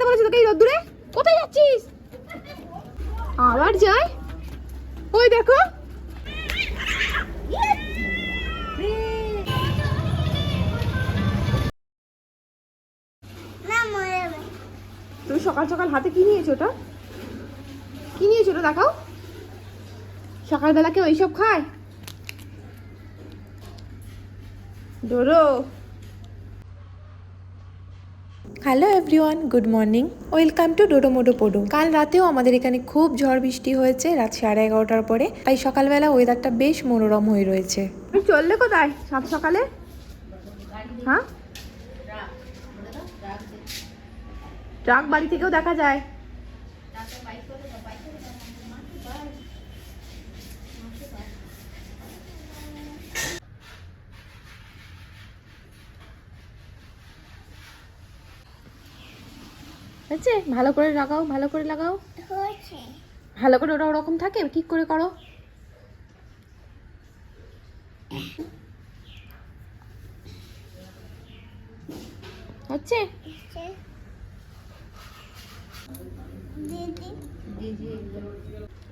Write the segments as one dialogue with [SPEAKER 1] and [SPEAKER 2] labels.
[SPEAKER 1] যেতে বলেছে তোকে এই রোদ্দুরে? কোথায় যাচ্ছিস? আবার যাই? ওই দেখো। তুমি সকাল সকাল হাতে কি নিয়েছো ওটা? কি নিয়েছো ওটা দেখাও। সকালবেলা কেউ খায়? ডোরো।
[SPEAKER 2] Hello everyone good morning welcome to ডোডোমোডো পোডো কাল রাতেও আমাদের এখানে খুব ঝড় বৃষ্টি হয়েছে, রাত সাড়ে এগারোটার পরে। তাই সকালবেলা ওয়েদারটা বেশ মনোরম হয়ে রয়েছে।
[SPEAKER 1] চললে কোথায়? সাত সকালে? হ্যাঁ? ট্রাক বাড়ি থেকেও দেখা যায়। হচ্ছে ভালো করে লাগাও ভালো করে লাগাও। ভালো করে ওটা ওরকম থাকে? ঠিক করে করো। হচ্ছে?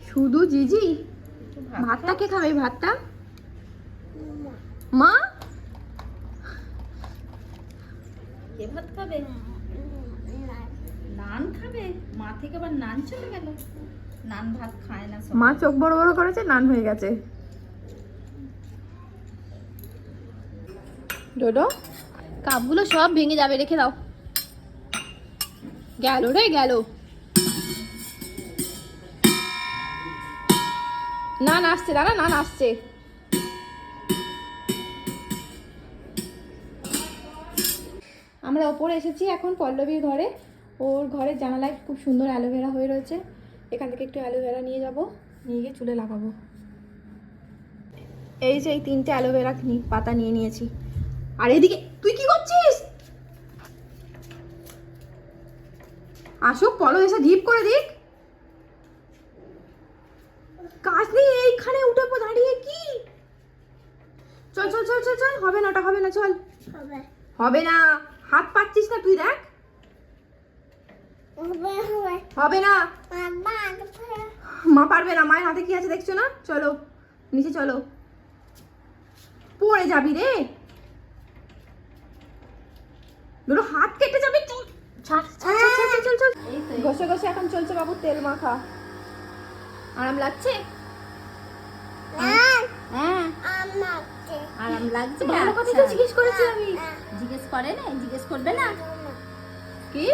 [SPEAKER 1] শুধু জিজি? ভাতটা কে খাবে ভাতটা? মা।
[SPEAKER 3] এ ভাত খাবে? নান খাবে? মা থেকে আবার নান চলে গেল। নান ভাত খায় না
[SPEAKER 1] মা চোখ বড় বড় করেছে নান হয়ে গেছে। ডোডো কাপগুলো সব ভেঙে যাবে রেখে দাও। গেল রে গেল। না আসছে দাদা না আসছে। আমরা ওপরে এসেছি এখন পল্লবীর ঘরে। ওর ঘরের জানালায় খুব সুন্দর অ্যালোভেরা হয়ে রয়েছে। এখান থেকে একটু অ্যালোভেরা নিয়ে যাব। নিয়ে গিয়ে চুলে লাগাবো। এই যে এই তিনটে অ্যালোভেরা পাতা নিয়ে নিয়েছি। আর এদিকে তুই কি করছিস? আসুক পলো এসে ঢিপ করে দিক। কাজ নেই এইখানে উঠে দাঁড়িয়ে কি? চল চল চল চল চল হবে না ওটা হবে না চল। হবে না হাত পাচ্ছিস না তুই দেখ। হবে না? মা পারবে না মায়ের হাতে কি আছে দেখছ না? চলো নিচে চলো। পড়ে যাবি রে। দুটো হাত কেটে যাবে ঘষে ঘষে এখন চলছে বাবু তেল মাখা। আরাম লাগছে?
[SPEAKER 3] হ্যাঁ। আরাম লাগছে।
[SPEAKER 1] ভালো কথা তো। জিজ্ঞেস করেছি আমি।
[SPEAKER 3] জিজ্ঞেস করে না জিজ্ঞেস করবে না।
[SPEAKER 1] কি?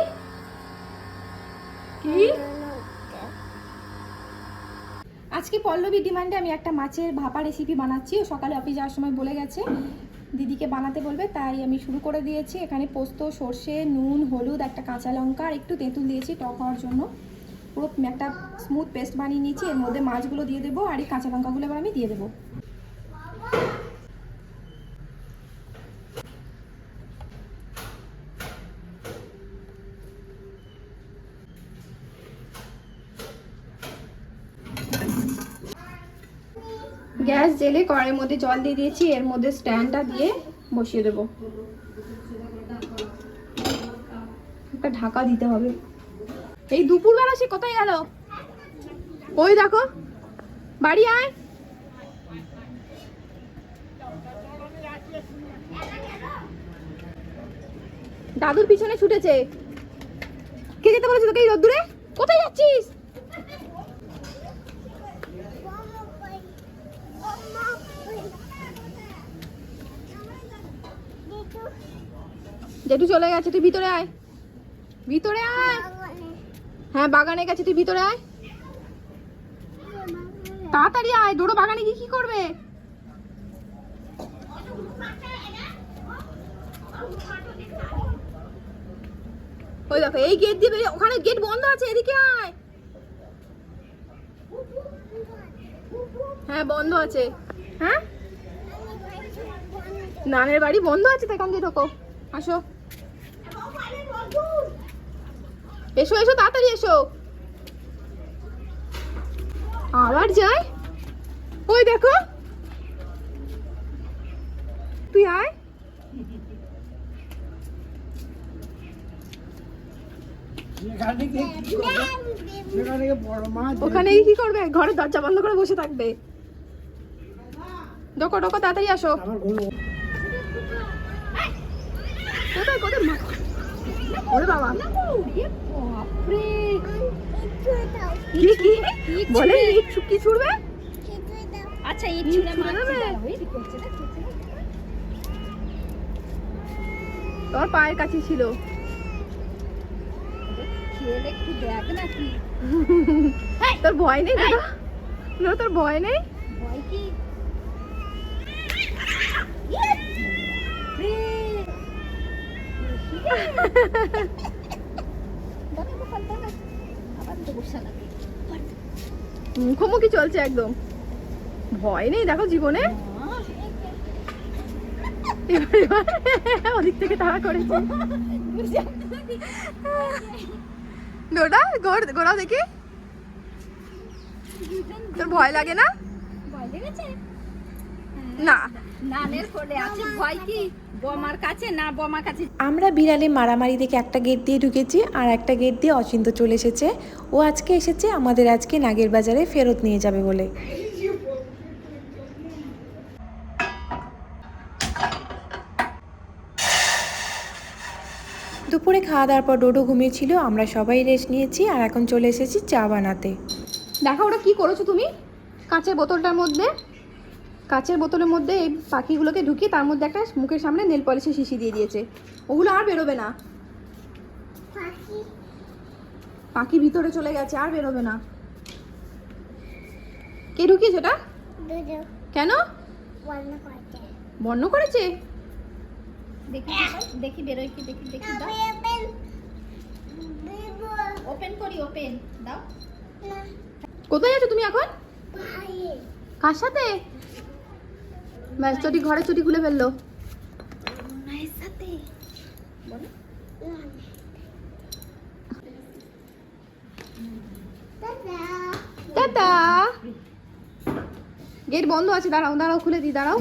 [SPEAKER 1] আজকে পল্লবী ডিমান্ডে আমি একটা মাছের ভাপা রেসিপি বানাচ্ছি। সকালে অফিস যাওয়ার সময় বলে গেছে। দিদিকে বানাতে বলবে, তাই আমি শুরু করে দিয়েছি। এখানে পোস্ত, সর্ষে, নুন, হলুদ, একটা কাঁচা লঙ্কা, আর একটু তেঁতুল দিয়েছি টক হওয়ার জন্য। পুরো একটা স্মুথ পেস্ট বানিয়ে নিয়েছি। এর মধ্যে মাছগুলো দিয়ে দেবো, আর এই কাঁচা লঙ্কাগুলো এবার আমি দিয়ে দেবো। গ্যাস জেলে কড়াইয়ের মধ্যে জল দিয়ে দিয়েছি, এর মধ্যে স্ট্যান্ডটা দিয়ে বসিয়ে দেবো। একটা ঢাকা দিতে হবে। এই দুপুরবেলা সে কোথায় গেল? ওই দেখো, বাড়ি আয়। দাদুর পিছনে ছুটেছে। কে যেতে বলেছে তোকে এই রোদ্দুরে? কোথায় যাচ্ছিস? জেঠু চলে গেছে, তুই ভিতরে আয়। ভিতরে আয়। হ্যাঁ বাগানে গেছে, তুই ভিতরে আয়। তাড়াতাড়ি আয় ডোরো বাগানে গিয়ে কি করবে? ওই দেখো, এই গেট দিয়ে ওখানে গেট বন্ধ আছে, এদিকে আয়। হ্যাঁ বন্ধ আছে। হ্যাঁ? নানের বাড়ি বন্ধ আছে তো এখান দিয়ে ঢোকো। আসো। এসো এসো তাড়াতাড়ি এসো। আবার যাই ওই দেখো। তুই আয়। ওখানে কি করবে? ঘরের দরজা বন্ধ করে বসে থাকবে। ডোকো ডোকো তাড়াতাড়ি আসো। কোথায় কোথায়? ওরে বাবা। কি কি? বলে কি? ছুড়বে?
[SPEAKER 3] আচ্ছা।
[SPEAKER 1] তোর পায়ের কাছে ছিল। তোর ভয় নেই দাদা? না তোর ভয় নেই?
[SPEAKER 3] ভয় কি দাঁড়া, গোপাল, দাঁড়া। আবার দেবো শালাকে।
[SPEAKER 1] মুখোমুখি চলছে একদম। ভয় নেই দেখো জীবনে। ওদিক থেকে তাড়া করেছে। গোড় গোড়া দেখি। তোর ভয় লাগে না?
[SPEAKER 3] ভয় লেগেছে।
[SPEAKER 1] না।
[SPEAKER 3] নানের কোলে আছে। ভয় কি? বমার কাছে না বমার কাছে?
[SPEAKER 2] আমরা বিড়ালে মারামারি দেখে একটা গেট দিয়ে ঢুকেছি আর একটা গেট দিয়ে অচিন্ত চলে এসেছে। ও আজকে এসেছে আমাদের আজকে নাগের বাজারে ফেরত নিয়ে যাবে বলে। দুপুরে খাওয়া দাওয়ার পর ডোডো ঘুমিয়েছিল আমরা সবাই রেস্ট নিয়েছি আর এখন চলে এসেছি চা বানাতে।
[SPEAKER 1] দেখো ওটা কি করেছ তুমি? কাঁচের বোতলটার মধ্যে? কাঁচের বোতলের মধ্যে এই পাখিগুলোকে ঢুকিয়ে তার মধ্যে একটা মুখের সামনে নেল পলিশের শিশি দিয়ে দিয়েছে। ওগুলো আর বেরোবে না। পাখি। ভিতরে চলে গেছে আর বেরোবে না। কে ঢুকিয়েছে ওটা? কেন? বর্ণ করেছে।
[SPEAKER 3] দেখি দেখি বেরোয় কি দেখি দেখি দাও। ওপেন করি ওপেন দাও।
[SPEAKER 1] কোথায় আছো তুমি এখন? কার সাথে? ব্যাস চটি ঘরে চটি খুলে ফেলল। গেট বন্ধ আছে, দাঁড়াও দাঁড়াও, খুলে দিই, দাঁড়াও।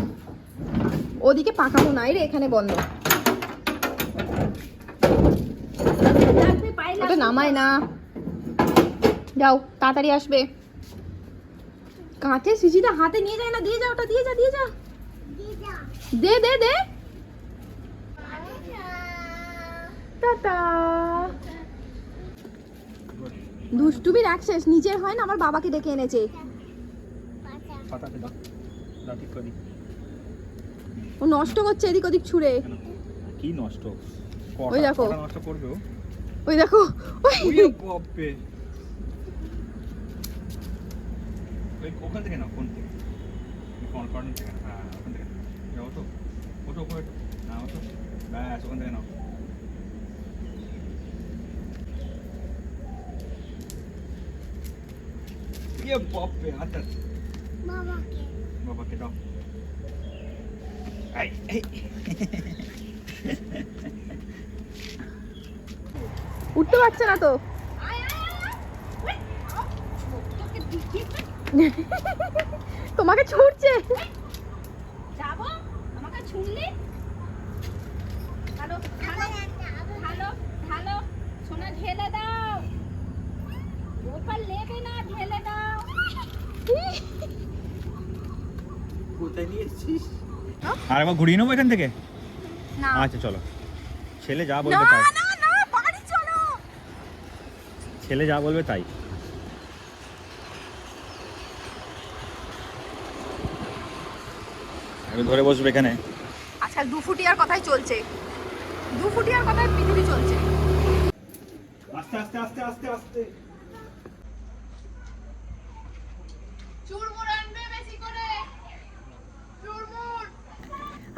[SPEAKER 1] ওদিকে পাকানো নাই রে, এখানে বন্ধ। নামায় না। যাও, তাড়াতাড়ি আসবে। কাঁচের শিশিটা হাতে নিয়ে যায় না, দিয়ে যা ওটা, দিয়ে যা দিয়ে যা। দে দে দে। টাটা। দুষ্টুমির অ্যাক্সেস নিজের হয় না আমার বাবাকে ডেকে এনেছে। ও নষ্ট করছে এদিক ওদিক ছুঁড়ে।
[SPEAKER 4] কি নষ্ট?
[SPEAKER 1] ওই দেখো।
[SPEAKER 4] নষ্ট করবে
[SPEAKER 1] ওই দেখো। ওই।
[SPEAKER 4] ওই বাপরে। ওই ওখান থেকে নাও কোন থেকে। কোন কর্নার থেকে হ্যাঁ ওখান থেকে। নাও। ওটো ওপরে না ওটো ব্যাস ওখান থেকে নাও। ইয়ে বাপরে। বাবাকে। দাও। এই, এই।
[SPEAKER 1] উঠতে পারছে না তো। তোমাকে ছুটছে
[SPEAKER 3] ছুঁড়লি ভালো ভালো ভালো ভালো। সোনা ঢেলে দাও। গোপাল নেবে না ঢেলে দাও।
[SPEAKER 4] আর একবার ঘুরিয়ে নেব এখান থেকে?
[SPEAKER 1] না।
[SPEAKER 4] আচ্ছা চলো। ছেলে যা বলবে তাই। ছেলে যা বলবে তাই। আমি ধরে বসবে এখানে।
[SPEAKER 1] আজকাল দু ফুটিয়ার কথাই চলছে। দু ফুটিয়ার কথাই পৃথিবী চলছে।
[SPEAKER 4] আস্তে আস্তে আস্তে আস্তে আস্তে।
[SPEAKER 1] চুরমুর আনবে বেশি করে। চুরমুর।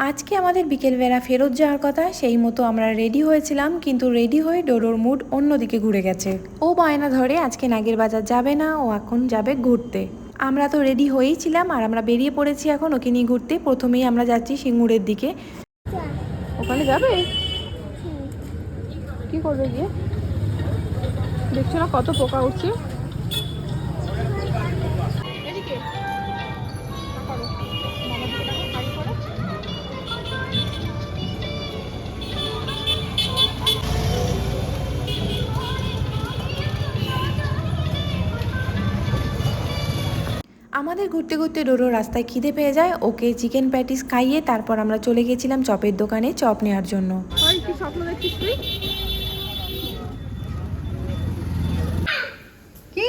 [SPEAKER 2] আজকে আমাদের বিকেলবেলা ফেরত যাওয়ার কথা সেই মতো আমরা রেডি হয়েছিলাম কিন্তু রেডি হয়ে ডোডোর মুড অন্যদিকে ঘুরে গেছে। ও বায়না ধরে আজকে নাগের বাজার যাবে না ও এখন যাবে ঘুরতে। আমরা তো রেডি হয়েই ছিলাম আর আমরা বেরিয়ে পড়েছি এখন ওকে নিয়ে ঘুরতে। প্রথমেই আমরা যাচ্ছি সিঙ্গুরের দিকে।
[SPEAKER 1] ওখানে যাবে? কি করবে গিয়ে? দেখছ না কত পোকা উঠছে?
[SPEAKER 2] আমাদের ঘুরতে ঘুরতে ডোরো রাস্তায় খিদে পেয়ে যায়। ওকে চিকেন প্যাটিস খাইয়ে তারপর আমরা চলে গেছিলাম চপের দোকানে চপ নেওয়ার জন্য।
[SPEAKER 1] ওই কি স্বপ্ন দেখছিস তুই? কি?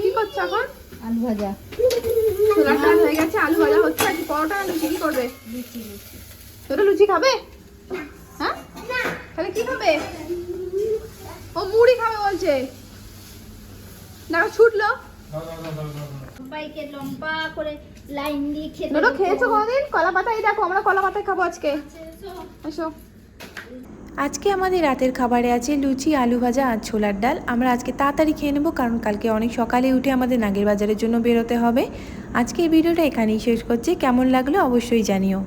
[SPEAKER 1] কি করছ এখন?
[SPEAKER 3] আলু ভাজা।
[SPEAKER 1] হয়ে গেছে আলু ভাজা হচ্ছে আর পরোটা লুচি কি করবে? তোরা লুচি খাবে? হ্যাঁ? তাহলে কি খাবে? ও মুড়ি খাবে বলছে। দেখো ছুটলো।
[SPEAKER 3] সবাইকে লম্বা করে লাইন দিয়ে খেতে
[SPEAKER 1] দুটো খেয়েছো কোনোদিন? কলা পাতা? এই দেখো আমরা কলা খাব আজকে। এসো।
[SPEAKER 2] আজকে আমাদের রাতের খাবারে আছে লুচি আলু ভাজা আর ছোলার ডাল। আমরা আজকে তাড়াতাড়ি খেয়ে নেব কারণ কালকে অনেক সকালে উঠে আমাদের নাগের বাজারের জন্য বেরোতে হবে। আজকের ভিডিওটা এখানেই শেষ করছি। কেমন লাগল অবশ্যই জানিও।